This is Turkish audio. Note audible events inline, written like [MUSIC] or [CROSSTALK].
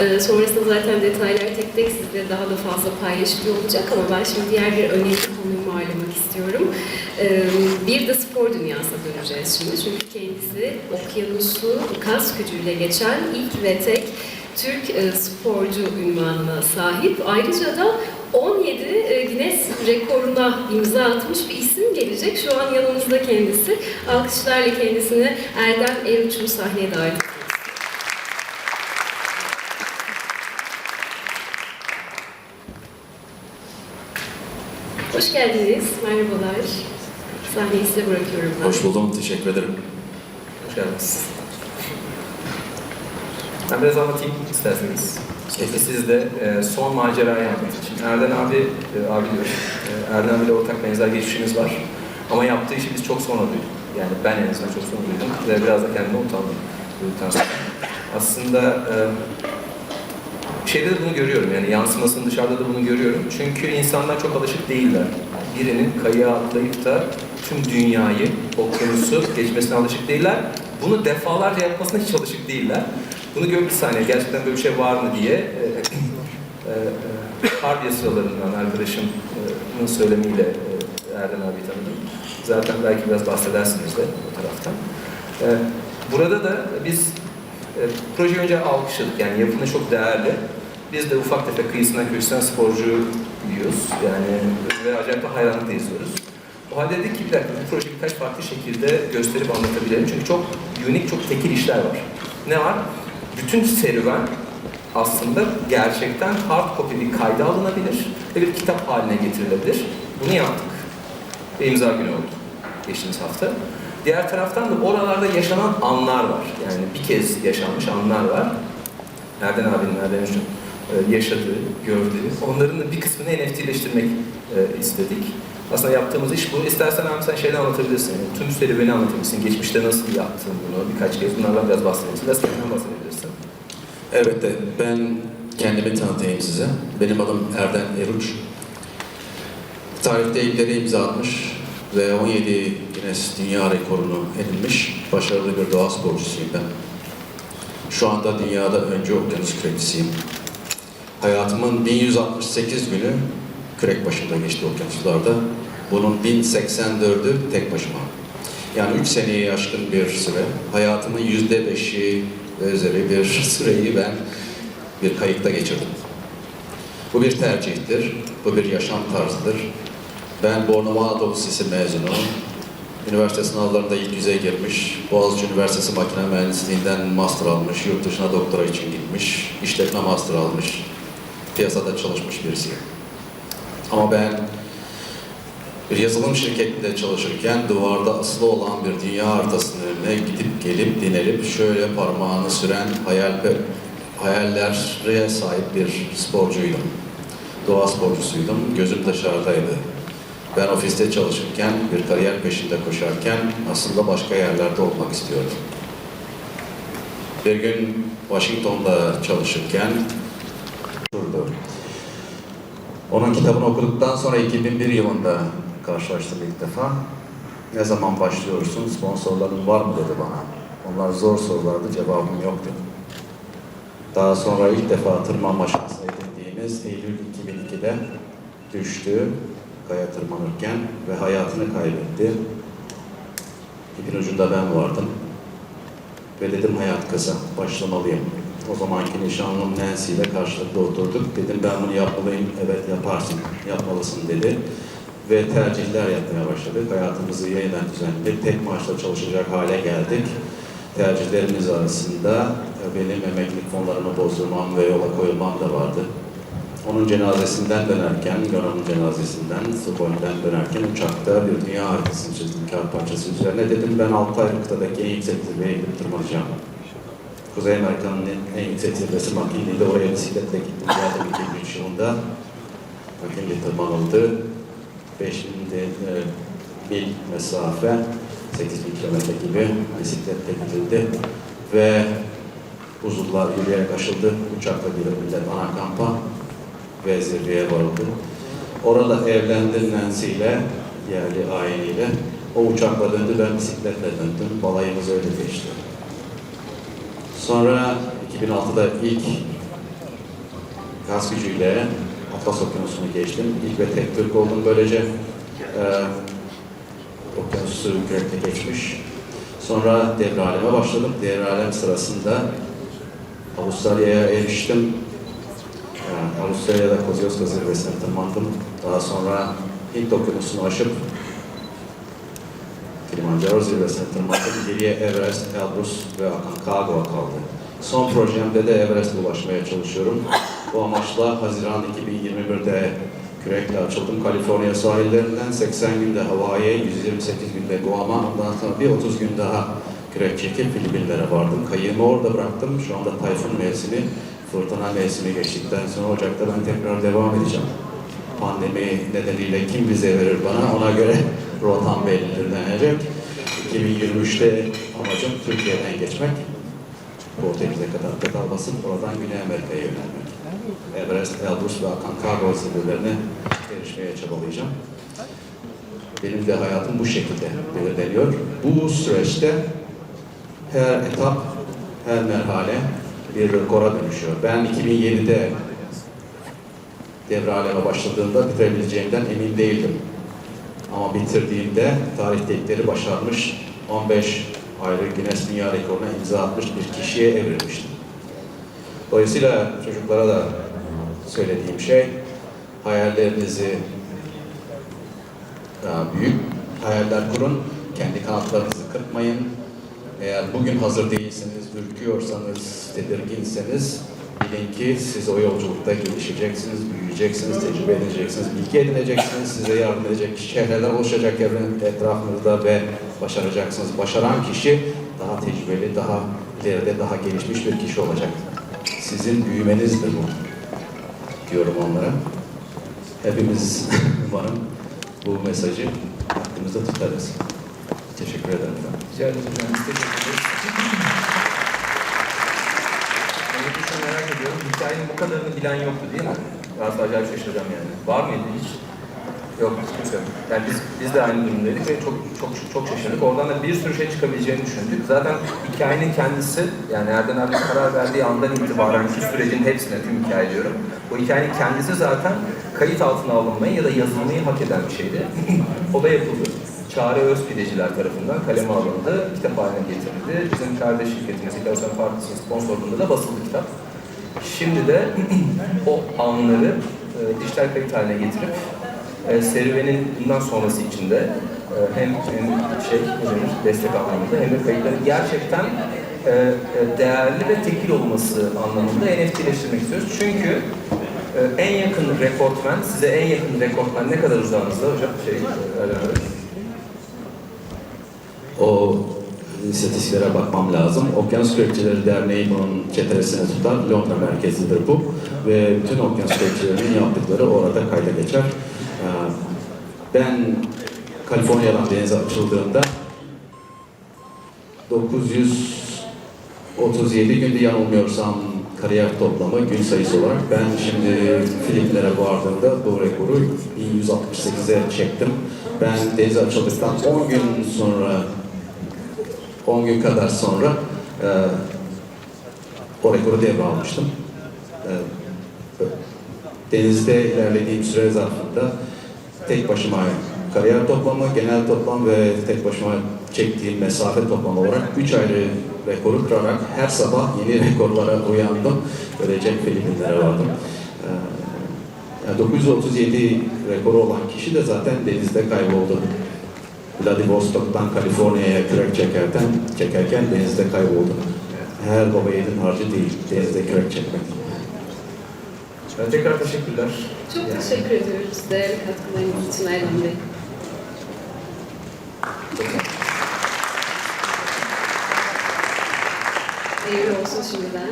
Ee, sonrasında zaten detaylar tek tek sizle daha da fazla paylaşılıyor olacak ama ben şimdi diğer bir önemli konuyu ağırlamak istiyorum. Ee, bir de spor dünyasına döneceğiz şimdi. Çünkü kendisi okyanusu kas gücüyle geçen ilk ve tek Türk e, sporcu ünvanına sahip. Ayrıca da 17 e, Guinness rekoruna imza atmış bir isim gelecek. Şu an yanımızda kendisi. Alkışlarla kendisini Erdem Eruç'u sahneye davet ediyoruz. Hoş geldiniz. Merhabalar. Sahneyi size bırakıyorum ben. Hoş buldum, teşekkür ederim. Hoş geldiniz. Ben biraz anlatayım isterseniz. İşte siz de e, son macerayı anlatın. Şimdi Erden abi, e, abi diyorum, e, Erden abiyle ortak benzer geçmişimiz var. Ama yaptığı işi biz çok sonra duyduk. Yani ben en azından çok sonra duydum ve biraz da kendime utandım duyduktan sonra. Aslında e, şeyde de bunu görüyorum yani yansımasını dışarıda da bunu görüyorum. Çünkü insanlar çok alışık değiller. Birinin kayığa atlayıp da tüm dünyayı, okyanusu geçmesine alışık değiller. Bunu defalarca yapmasına hiç alışık değiller. Bunu gör bir saniye, gerçekten böyle bir şey var mı diye e, e, e, Harbiye sıralarından arkadaşımın söylemiyle Erdem abi tanıdım. Zaten belki biraz bahsedersiniz de o taraftan. Burada da biz e, projeyi önce alkışladık. Yani yapını çok değerli. Biz de ufak tefek kıyısından köşesinden sporcu yiyoruz. Yani ve acayip de hayranlıkla izliyoruz. O halde dedik ki bir bu projeyi birkaç farklı şekilde gösterip anlatabilelim. Çünkü çok unik, çok tekil işler var. Ne var? Bütün serüven aslında gerçekten hard copy bir kayda alınabilir ve bir kitap haline getirilebilir. Bunu yaptık. Ve imza günü oldu geçtiğimiz hafta. Diğer taraftan da oralarda yaşanan anlar var. Yani bir kez yaşanmış anlar var. Erden abinin, Erden Üç'ün e, yaşadığı, gördüğü. Onların da bir kısmını NFT'leştirmek e, istedik. Aslında yaptığımız iş bu. İstersen abi sen şeyden anlatabilirsin. Yani tüm serüveni anlatabilirsin. Geçmişte nasıl yaptın bunu birkaç kez. Bunlardan biraz bahsedebilirsin. Biraz kendinden bahsedebilirsin. Elbette ben kendimi tanıtayım size. Benim adım Erden Eruç. Tarihte ilkleri imza atmış ve 17 Guinness Dünya Rekorunu edinmiş başarılı bir doğa sporcusuyum ben. Şu anda dünyada önce okyanus kürekçisiyim. Hayatımın 1168 günü kürek başında geçti okyanuslarda. Bunun 1084'ü tek başıma. Yani 3 seneyi aşkın bir süre. Hayatımın %5'i ve üzeri bir [LAUGHS] süreyi ben bir kayıkta geçirdim. Bu bir tercihtir, bu bir yaşam tarzıdır. Ben Bornova Anadolu Lisesi mezunu. Üniversite sınavlarında ilk yüze girmiş. Boğaziçi Üniversitesi Makine Mühendisliğinden master almış. Yurt dışına doktora için gitmiş. İşletme master almış. Piyasada çalışmış birisiyim. Ama ben bir yazılım şirketinde çalışırken duvarda asılı olan bir dünya haritasının önüne gidip gelip dinelip şöyle parmağını süren hayal hayallere sahip bir sporcuydum. Doğa sporcusuydum. Gözüm dışarıdaydı. Ben ofiste çalışırken, bir kariyer peşinde koşarken aslında başka yerlerde olmak istiyordum. Bir gün Washington'da çalışırken durdu. Onun kitabını okuduktan sonra 2001 yılında karşılaştım ilk defa. Ne zaman başlıyorsun, sponsorların var mı dedi bana. Onlar zor sorulardı, cevabım yok dedim. Daha sonra ilk defa tırmanma şansı edindiğimiz Eylül 2002'de düştü kaya tırmanırken ve hayatını kaybetti. İpin ucunda ben vardım. Ve dedim hayat kısa, başlamalıyım. O zamanki nişanlım Nancy ile karşılıklı oturduk. Dedim ben bunu yapmalıyım, evet yaparsın, yapmalısın dedi. Ve tercihler yapmaya başladık. Hayatımızı yeniden düzenledik. Tek maaşla çalışacak hale geldik. Tercihlerimiz arasında benim emeklilik fonlarımı bozdurmam ve yola koyulmam da vardı. Onun cenazesinden dönerken, Yonan'ın cenazesinden, Suboy'dan dönerken uçakta bir dünya haritasını çizdim kağıt parçası üzerine. Dedim ben 6 ay kıtadaki en yüksek zirveye gidip tırmanacağım. Kuzey Amerika'nın en, yüksek zirvesi McKinley'de oraya bisikletle gittim. Geldim 2003 yılında. McKinley tırmanıldı. 5000 de, e, mil mesafe, 8000 kilometre gibi bisikletle gidildi. Ve buzullar yürüyerek aşıldı. Uçakla gidip millet ana kampa ve zirveye varıldı. Orada evlendim Nancy yerli aileyle. O uçakla döndü, ben bisikletle döndüm. Balayımız öyle geçti. Sonra 2006'da ilk gaz gücüyle Atlas Okyanusu'nu geçtim. İlk ve tek Türk oldum böylece. Ee, okyanusu kürekle geçmiş. Sonra devraleme başladım. Devralem sırasında Avustralya'ya eriştim. Avustralya'da Kosciuszko zirvesine tırmandım. Daha sonra Hint Okyanusu'nu aşıp Kilimanjaro zirvesine tırmandım. Geriye Everest, Elbrus ve Aconcagua kaldı. Son projemde de Everest'e ulaşmaya çalışıyorum. Bu amaçla Haziran 2021'de kürekle açıldım. Kaliforniya sahillerinden 80 günde Hawaii'ye, 128 günde Guam'a, ondan sonra bir 30 gün daha kürek çekip Filipinlere vardım. Kayığımı orada bıraktım. Şu anda tayfun mevsimi, fırtına mevsimi geçtikten sonra Ocak'ta ben tekrar devam edeceğim. Pandemi nedeniyle kim vize verir bana ona göre [LAUGHS] rotam belirlenecek. 2023'te amacım Türkiye'den geçmek. Portekiz'e kadar pedal basıp oradan Güney Amerika'ya yönelmek. Everest, Elbrus ve Aconcagua zirvelerine erişmeye çabalayacağım. Benim de hayatım bu şekilde belirleniyor. Bu süreçte her etap, her merhale bir rekora dönüşüyor. Ben 2007'de devraleme başladığımda bitirebileceğimden emin değildim. Ama bitirdiğimde tarihte ilkleri başarmış 15 ayrı Guinness Dünya Rekoru'na imza atmış bir kişiye evrilmiştim. Dolayısıyla çocuklara da söylediğim şey hayallerinizi daha büyük hayaller kurun, kendi kanatlarınızı kırpmayın. Eğer bugün hazır değilseniz, ürküyorsanız, tedirginseniz bilin ki siz o yolculukta gelişeceksiniz, büyüyeceksiniz, tecrübe edeceksiniz, bilgi edineceksiniz, size yardım edecek çehreler oluşacak evrenin etrafınızda ve başaracaksınız. Başaran kişi daha tecrübeli, daha ileride daha gelişmiş bir kişi olacak. Sizin büyümenizdir bu diyorum onlara. Hepimiz [LAUGHS] umarım bu mesajı aklımızda tutarız. Teşekkür ederim. Rica ederim merak ediyorum. Hikayenin bu kadarını bilen yoktu değil mi? Da acayip şaşıracağım yani. Var mıydı hiç? Yok, kimse. Yani biz, biz de aynı durumdaydık ve çok çok çok şaşırdık. Oradan da bir sürü şey çıkabileceğini düşündük. Zaten hikayenin kendisi, yani Erden abi karar verdiği andan itibaren şu sürecin hepsine, tüm hikaye diyorum. Bu hikayenin kendisi zaten kayıt altına alınmayı ya da yazılmayı hak eden bir şeydi. [LAUGHS] o da yapıldı. Çağrı Özpideciler tarafından kaleme alındı, kitap haline getirildi. Bizim kardeş şirketimiz İklasyon Partisi'nin sponsorluğunda da basıldı kitap. Şimdi de [CLEARS THROAT] o anları e, dijital kayıt haline getirip e, serüvenin bundan sonrası için de e, hem, hem şey destek anlamında hem de kayıtların gerçekten e, e, değerli ve tekil olması anlamında NFT'leştirmek istiyoruz. Çünkü e, en yakın rekortmen, size en yakın rekortmen ne kadar uzağınızda hocam? Şey, e, Bey? O istatistiklere bakmam lazım. Okyanus Kürekçileri Derneği bunun çetresini tutar. Londra merkezidir bu. Ve bütün okyanus kürekçilerinin yaptıkları orada kayda geçer. Ee, Ben Kaliforniya'dan denize açıldığımda 937 günde yanılmıyorsam kariyer toplamı gün sayısı olarak ben şimdi Filipinlere vardığımda bu rekoru 1168'e çektim. Ben denize açıldıktan 10 gün sonra 10 gün kadar sonra e, o rekoru devralmıştım. E, denizde ilerlediğim süre zarfında tek başıma kariyer toplamı, genel toplam ve tek başıma çektiğim mesafe toplamı olarak 3 ayrı rekoru kırarak her sabah yeni rekorlara uyandım. Böylece Filipinlere vardım. Ee, yani 937 rekoru olan kişi de zaten denizde kayboldu. Vladivostok'tan Kaliforniya'ya kürek çekerken, çekerken denizde kayboldu. Her baba yiğidin harcı değil, denizde kürek çekmek. E, Tekrar teşekkürler. Çok Yani- teşekkür ediyoruz değerli katkılarınız için Erdoğan Bey. Hayırlı olsun şimdiden.